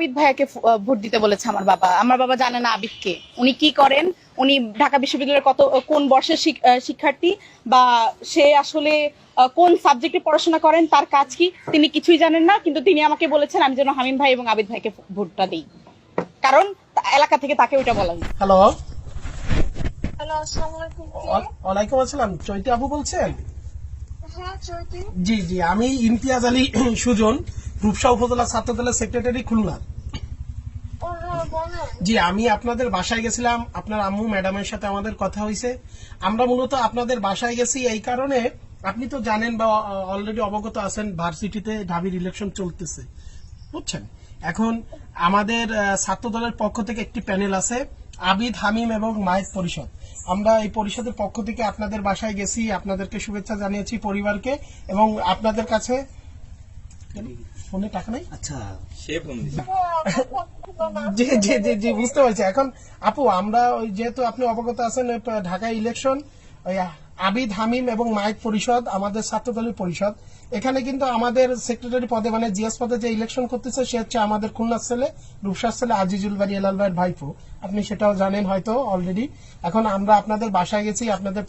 আবিদ ভাইয়াকে ভোট দিতে বলেছে আমার বাবা। আমার বাবা জানে না আবিদকে। উনি কি করেন? উনি ঢাকা বিশ্ববিদ্যালয়ের কত কোন বর্ষের শিক্ষার্থী বা সে আসলে আহ, কোন সাবজেক্টে পড়াশোনা করেন তার কাজ কি? তিনি কিছুই জানেন না কিন্তু তিনি আমাকে বলেছেন আমি যেন হামিম ভাই এবং আবিদ ভাইকে ভোটটা দিই। কারণ এলাকা থেকে তাকে ওইটা বলা হয়েছে। হ্যালো? ওয়ালাইকুম আসসালাম। চৈতি আপু বলছেন? হ্যাঁ চৈতি। জি জি। আমি ইমতিয়াজ আলী সুজন রূপসা উপজেলা ছাত্র দলের সেক্রেটারি খুলনা। জি, আমি আপনাদের বাসায় গেছিলাম। আপনার আম্মু ম্যাডামের সাথে আমাদের কথা হয়েছে আমরা মূলত আপনাদের বাসায় গেছি এই কারণে আপনি তো জানেন বা অলরেডি অবগত আছেন, ভার্সিটিতে ঢাবির ইলেকশন চলতেছে। বুঝছেন? এখন আমাদের ছাত্র দলের পক্ষ থেকে একটি প্যানেল আছে, আবিদ, হামিম এবং মায়ের পরিষদ। আমরা এই পরিষদের পক্ষ থেকে আপনাদের বাসায় গেছি, আপনাদেরকে শুভেচ্ছা জানিয়েছি পরিবারকে এবং আপনাদের কাছে ফোনে টাকা নাই? আচ্ছা। সে ফোন জি জি জি জি বুঝতে পারছি। এখন আপু আমরা ওই যেহেতু আপনি অবগত আছেন ঢাকা ইলেকশন ওই আবিদ হামিম এবং মাইক পরিষদ আমাদের ছাত্রদলের পরিষদ এখানে কিন্তু আমাদের সেক্রেটারি পদে মানে জিএস পদে যে ইলেকশন করতেছে সে হচ্ছে আমাদের খুলনার ছেলে রূপসার ছেলে আজিজুল বাড়ি এলাল ভাইয়ের ভাইপো। আপনি সেটাও জানেন হয়তো অলরেডি এখন আমরা আপনাদের বাসায় গেছি আপনাদের